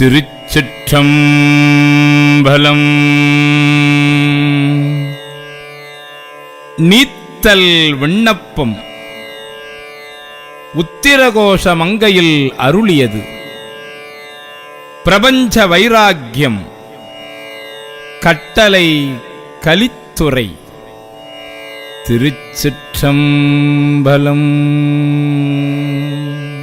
திருச்சிற்றம்பலம். நீத்தல் விண்ணப்பம். உத்திரகோஷ மங்கையில் அருளியது. பிரபஞ்ச வைராக்கியம். கட்டளை கலித்துறை. திருச்சிற்றம்பலம்.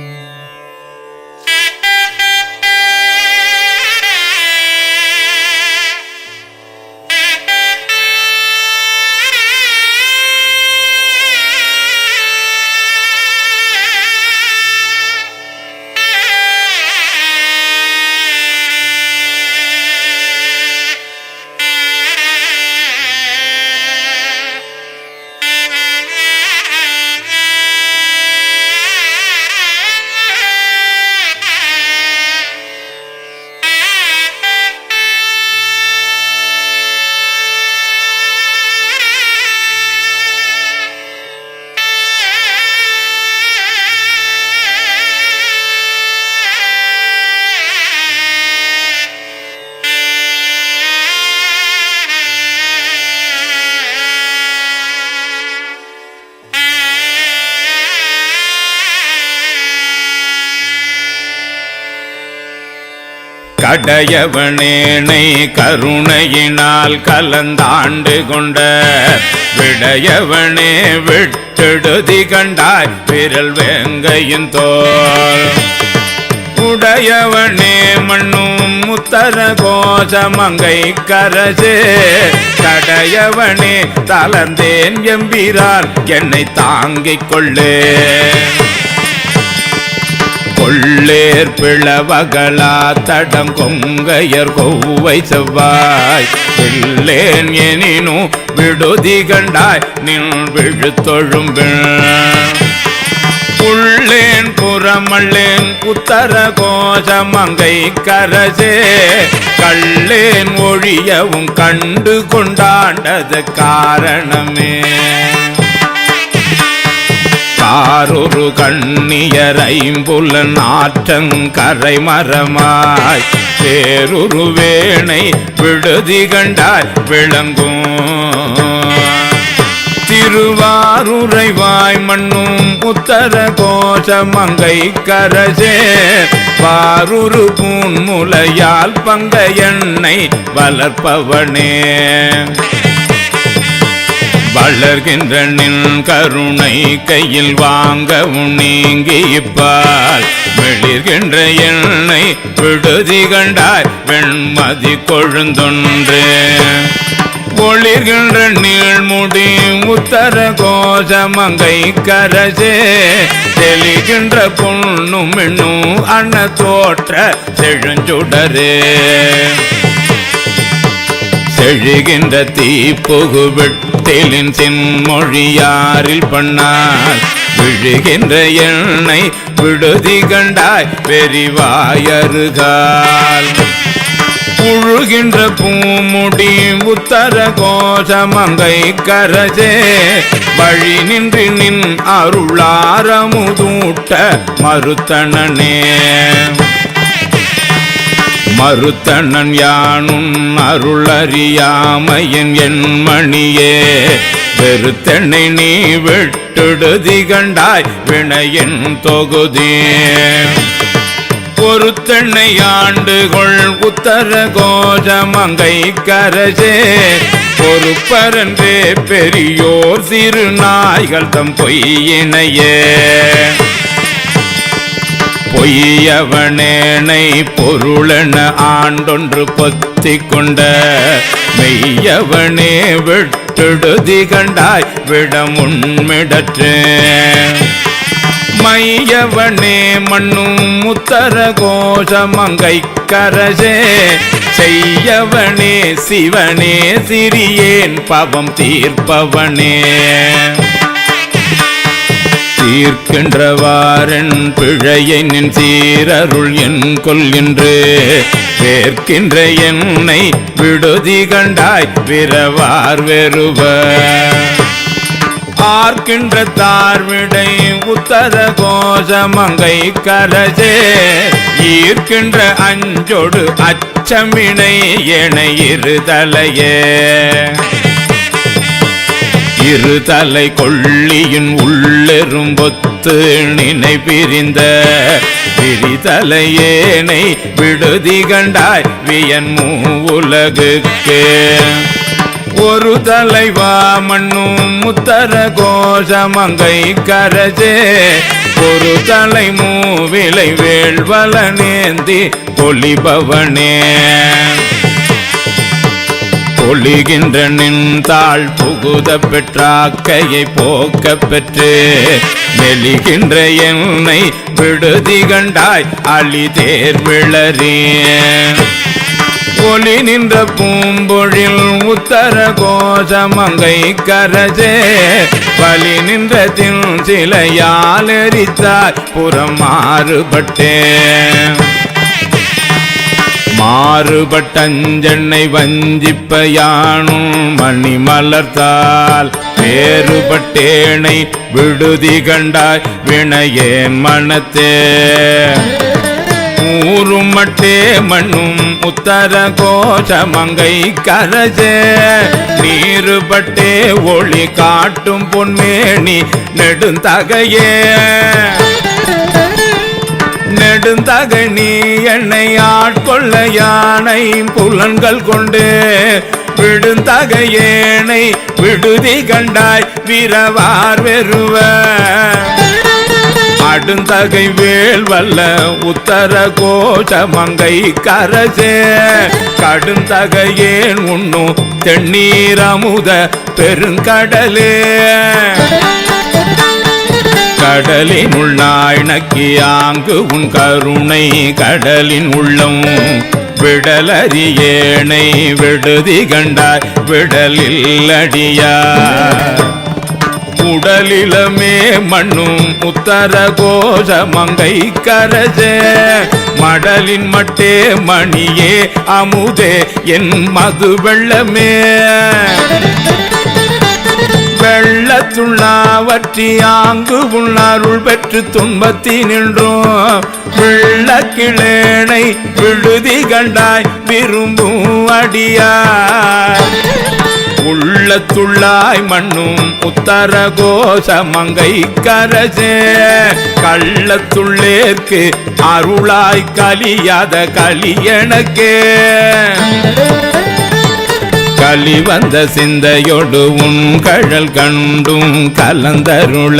கடையவனேனை கருணையினால் கலந்தாண்டு கொண்ட விடையவனே விட்டெடுதி கண்டாய் விரல் வேங்கையின் தோல். உடையவனே மண்ணும் முத்தர கோஷமங்கை கரசு கடையவனே தளர்ந்தேன் எம்பிரான் என்னை தாங்கிக் கொள்ளே. பிளவகளா தடம் கொங்கையர் கொவ்வை செவ்வாய். பிள்ளேன் எனினும் விடுதி கண்டாய் நின் விழுத்தொழும்பில் உள்ளேன் புறமள்ளேன் உத்தர கோஷமங்கை கரசே. கள்ளேன் ஒழியவும் கண்டு கொண்டாண்டது காரணமே. காரொரு கண்ணியர் ஐம்புல நாற்றங்கரை மரமாய் பேருரு வேணை விடுதி கண்டால் விளங்கும். திருவாரூரைவாய் மண்ணும் உத்தர கோஷமங்கை கரசே. பாரூரு பூன்முலையால் பங்க எண்ணெய் வளர்ப்பவனே. வளர்கின்ற நின் கருணை கையில் வாங்கவும் நீங்கிப்பால் வெளிர்கின்ற எண்ணை விடுதி கண்டாய் வெண்மதி கொழுந்தொன்று. ஒளிர்கின்ற நீழ்முடி உத்தர கோஷமங்கை கரசே. தெளிகின்ற பொண்ணும் இன்னும் அன்ன தோற்ற செழுஞ்சுடரே. எழுகின்ற தீப்புகு வெட்டிலின் செம்மொழியாரில் பண்ணால் விழுகின்ற எண்ணெய் விடுதி கண்டாய் பெரிவாயருகால். புழுகின்ற பூமுடி உத்தர கோஷமங்கை கரஜே. வழி நின்று நின் அருளாரமுதூட்ட மறுத்தனனே. மறுத்தனன் யானும் அருளறியாமையன் என் மணியே வெறுத்தனை நீ விட்டுடுதி கண்டாய் வினையின் தொகுதி. பொறுத்தனை ஆண்டுகொள் உத்தர கோஜமங்கை கரசே பொறுப்பரன்றே பெரியோர் சிறு நாய்கள் தம் பொய்யினையே பொய்யவனேனை பொருளென ஆண்டொன்று பொத்திக் கொண்ட மெய்யவனே விட்டுடுதி கண்டாய் விடம் உண்மிடற்றே மையவனே மண்ணும் முத்தர கோஷமங்கை கரசே செய்யவனே சிவனே சிறியேன் பவம் தீர்ப்பவனே. தீர்க்கின்றவாறன் பிழையை நின் சீரருள் என் கொல்கின்று. வேர்க்கின்ற என்னை விடுதி கண்டாய் பிறவார் வெறுவ ஆர்க்கின்ற தார்விடை உத்தர கோஷமங்கை கரஜே ஈர்க்கின்ற அஞ்சொடு அச்சமினை என இருதலையே. இருதலை கொள்ளியின் உள்ளெரும் பொத்து நினை பிரிந்த விரிதலையேனை விடுதி கண்டாய் வியன் மூவுலகுக்கே ஒரு தலைவா மண்ணும் முத்தர கோஷமங்கை கரஜே. ஒரு தலை மூவிலை வேள்வல நேந்தி பொலிபவனே. ஒளிகின்ற நின்றாள் புகுத பெற்றாக்கையை போக்க பெற்று. மெலிகின்ற என்னை விடுதி கண்டாய் அழி தேர் விளறிய ஒளி நின்ற பூம்பொழில் உத்தர கோஷமங்கை கரஜே. பலி நின்ற தின் சிலையால் எரித்தாய் புறம் மாறுபட்டேன் மாறுபட்டஞ்சென்னை வஞ்சிப்ப யானும் மணி மலர்த்தால் வேறுபட்டேனை விடுதி கண்டாய் வினையேன் மனத்தே ஊரும் மட்டே மண்ணும் உத்தர கோஷமங்கை கரஜே. நீருபட்டே ஒளி காட்டும் பொன்மேனி நெடுந்தகையே. நெடுந்தகை என்னை ஆட்கொள்ள யானை புலன்கள் கொண்டு விடுந்தகையேனை விடுதி கண்டாய் விரவார் வெறுவ அடுந்தகை வேல் வல்ல உத்தர கோஷ மங்கை கரசே. கடுந்தகையேன் உண்ணும் தென்னீரமுத பெருங்கடலே. கடலின் உள்நாய் நக்கியாங்கு உன் கருணை கடலின் உள்ளம். விடலறியேனை விடுதி கண்டாய் விடலில் அடியா உடலிலமே மண்ணும் உத்தர கோஷ மங்கை கரஜே. மடலின் மட்டே மணியே அமுதே என் மது வெள்ளமே வெள்ளத்துள்ளாவற்றியாங்கு உள்ளருள் பெற்று துன்பத்தி நின்றோம். வெள்ளக்கிழேனை விடுதி கண்டாய் விரும்பும் அடியார். உள்ளத்துள்ளாய் மண்ணும் உத்தர கோஷ மங்கை கரசே கள்ளத்துள்ளேற்கு அருளாய் கலியாத கலியனக்கே. களி வந்த சிந்தையொடு உன் கழல் கண்டும் கலந்தருள.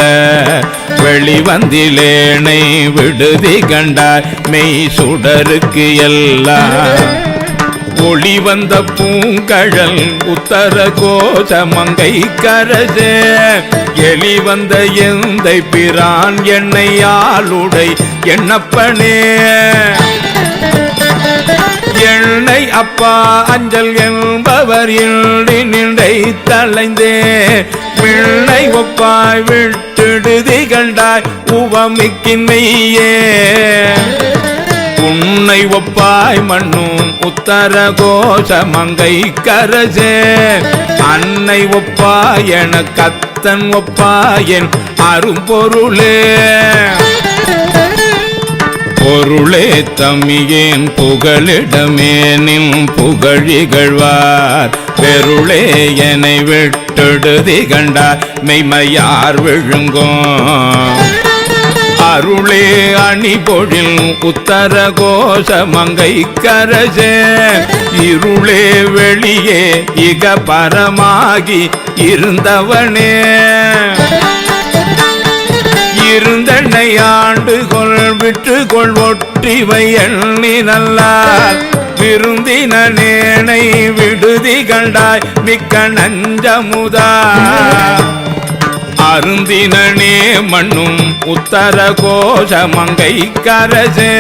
வெளிவந்திலேனை விடுதி கண்டாய் மெய் சுடருக்கு எல்லாம் ஒளி வந்த பூங்கழல் உத்தர கோஷ மங்கை கரசே எலி வந்த எந்தை பிரான் என்னை ஆளுடை எண்ணப்பனே. எண்ணெய் அப்பா அஞ்சல் என்பவர் இன்றி நின்றை தலைந்தே பிள்ளை ஒப்பாய் விட்டுடுதி கண்டாய் உவமிக்கின்னையே உன்னை ஒப்பாய் மண்ணும் உத்தர கோஷ மங்கை கரசே அன்னை ஒப்பாய் என கத்தன் ஒப்பாயன் அரும்பொருளே. பொருளே தமியேன் புகழிடமேனின் புகழிகழ்வார். பெருளே என்னை விட்டெடுதி கண்டார் மெய்மையார் விழுங்கோ அருளே அணி பொழில் உத்தர கோஷ மங்கை கரசே இருளே வெளியே இக பரமாகி இருந்தவனே. தன்னை ஆண்டு கொள் விட்டு கொள் ஒற்றிவை எண்ணி நல்லால் விருந்தினேனை விடுதி கண்டாய் மிக்க நஞ்சமுதா. அருந்தினே மண்ணும் உத்தர கோஷ மங்கை கரசே.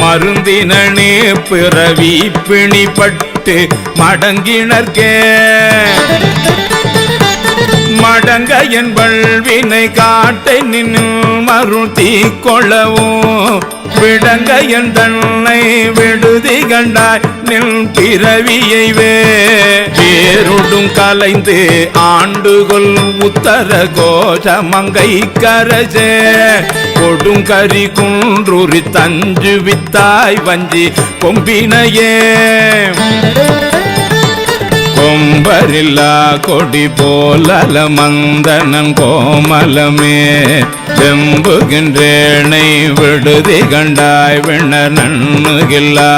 மருந்தினே பிறவி பிணிப்பட்டு மடங்கினர்க்கே. மடங்க என் வல்வினை காட்டை நின்னு மருத்தி கொள்ளவும் விடங்க என் தன்னை விடுதி கண்டாய் நின் பிறவியை வேருடும் கலைந்து ஆண்டுகொள் உத்தர கோஷ மங்கை கரசே கொடுங்கரி குன்றுரி தஞ்சு வித்தாய் வஞ்சி கொம்பினையே கொம்பரில்லா கொடி போலல மந்தனம் கோமலமே. வெம்புகின்றேனை விடுதி கண்டாய் விண்ண நண்ணுகில்லா.